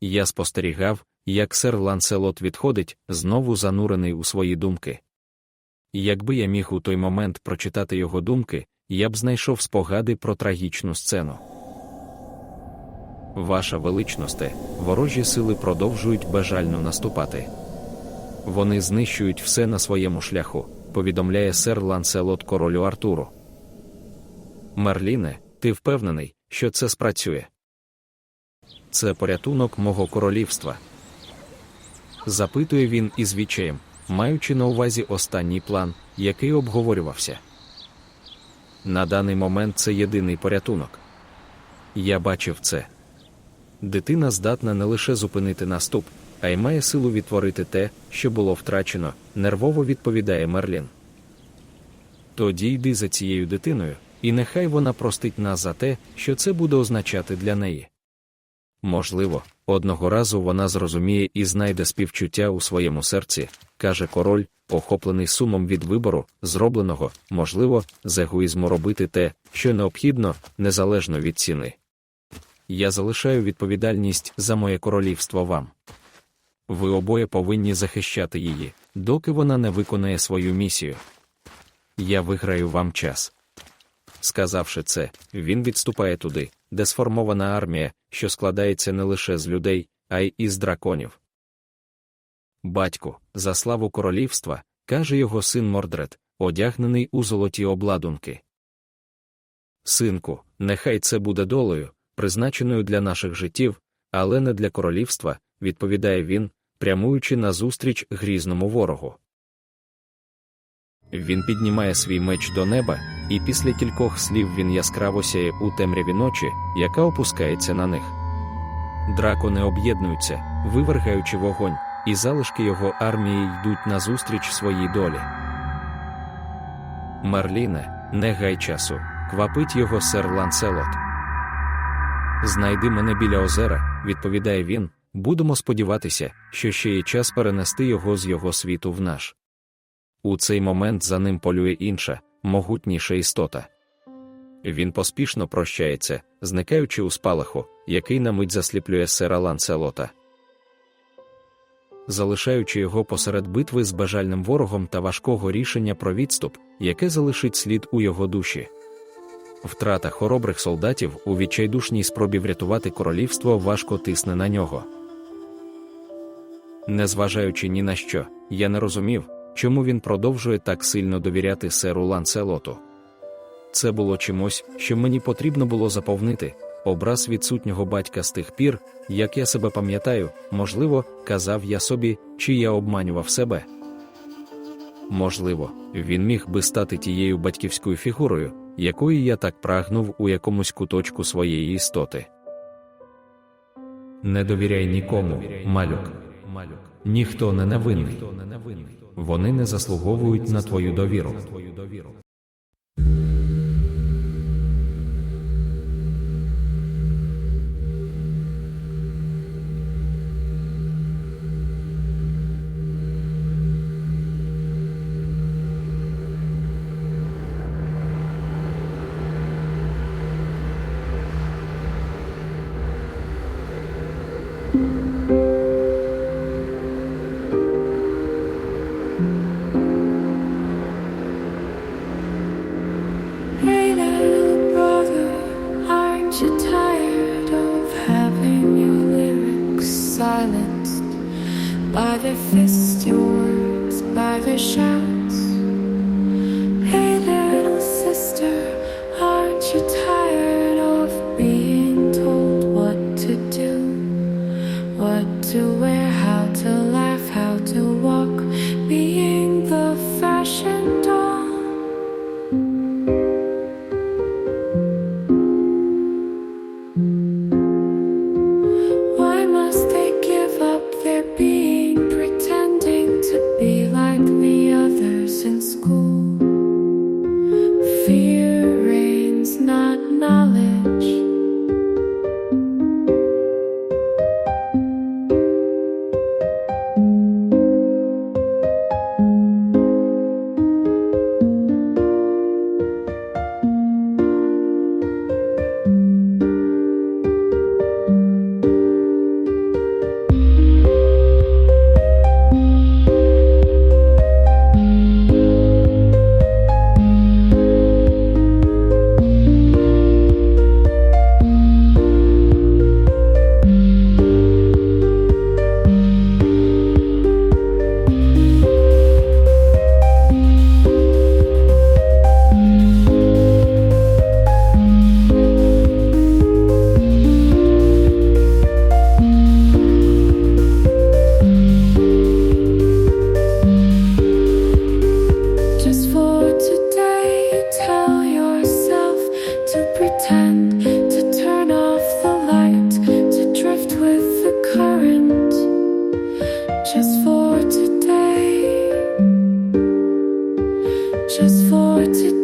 Я спостерігав, як сер Ланселот відходить, знову занурений у свої думки. Якби я міг у той момент прочитати його думки, я б знайшов спогади про трагічну сцену. Ваша величносте, ворожі сили продовжують бажально наступати. Вони знищують все на своєму шляху, повідомляє сер Ланселот королю Артуру. Мерліне, ти впевнений, що це спрацює? Це порятунок мого королівства. Запитує він із відчаєм, маючи на увазі останній план, який обговорювався. На даний момент це єдиний порятунок. Я бачив це. Дитина здатна не лише зупинити наступ, а й має силу відтворити те, що було втрачено, нервово відповідає Мерлін. Тоді йди за цією дитиною, і нехай вона простить нас за те, що це буде означати для неї. Можливо, одного разу вона зрозуміє і знайде співчуття у своєму серці, каже король, охоплений сумом від вибору, зробленого, можливо, з егоїзму робити те, що необхідно, незалежно від ціни. Я залишаю відповідальність за моє королівство вам. Ви обоє повинні захищати її, доки вона не виконає свою місію. Я виграю вам час. Сказавши це, він відступає туди, де сформована армія, що складається не лише з людей, а й із драконів. Батьку, за славу королівства, каже його син Мордред, одягнений у золоті обладунки. Синку, нехай це буде долею, призначеною для наших життів, але не для королівства, відповідає він, прямуючи назустріч грізному ворогу. Він піднімає свій меч до неба, і після кількох слів він яскраво сяє у темряві ночі, яка опускається на них. Дракони об'єднуються, вивергаючи вогонь, і залишки його армії йдуть назустріч своїй долі. Марліне, не гай часу, квапить його сер Ланселот. Знайди мене біля озера, відповідає він, будемо сподіватися, що ще є час перенести його з його світу в наш. У цей момент за ним полює інша, могутніша істота. Він поспішно прощається, зникаючи у спалаху, який на мить засліплює сера Ланселота. Залишаючи його посеред битви з бажальним ворогом та важкого рішення про відступ, яке залишить слід у його душі. Втрата хоробрих солдатів у відчайдушній спробі врятувати королівство важко тисне на нього. Незважаючи ні на що, я не розумів, чому він продовжує так сильно довіряти серу Ланселоту. Це було чимось, що мені потрібно було заповнити, образ відсутнього батька з тих пір, як я себе пам'ятаю, можливо, казав я собі, чи я обманював себе. Можливо, він міг би стати тією батьківською фігурою, якої я так прагнув у якомусь куточку своєї істоти. Не довіряй нікому, малюк. Ніхто не невинний. Вони не заслуговують на твою довіру. Silenced by the fists, your words, by the shouts? знали. to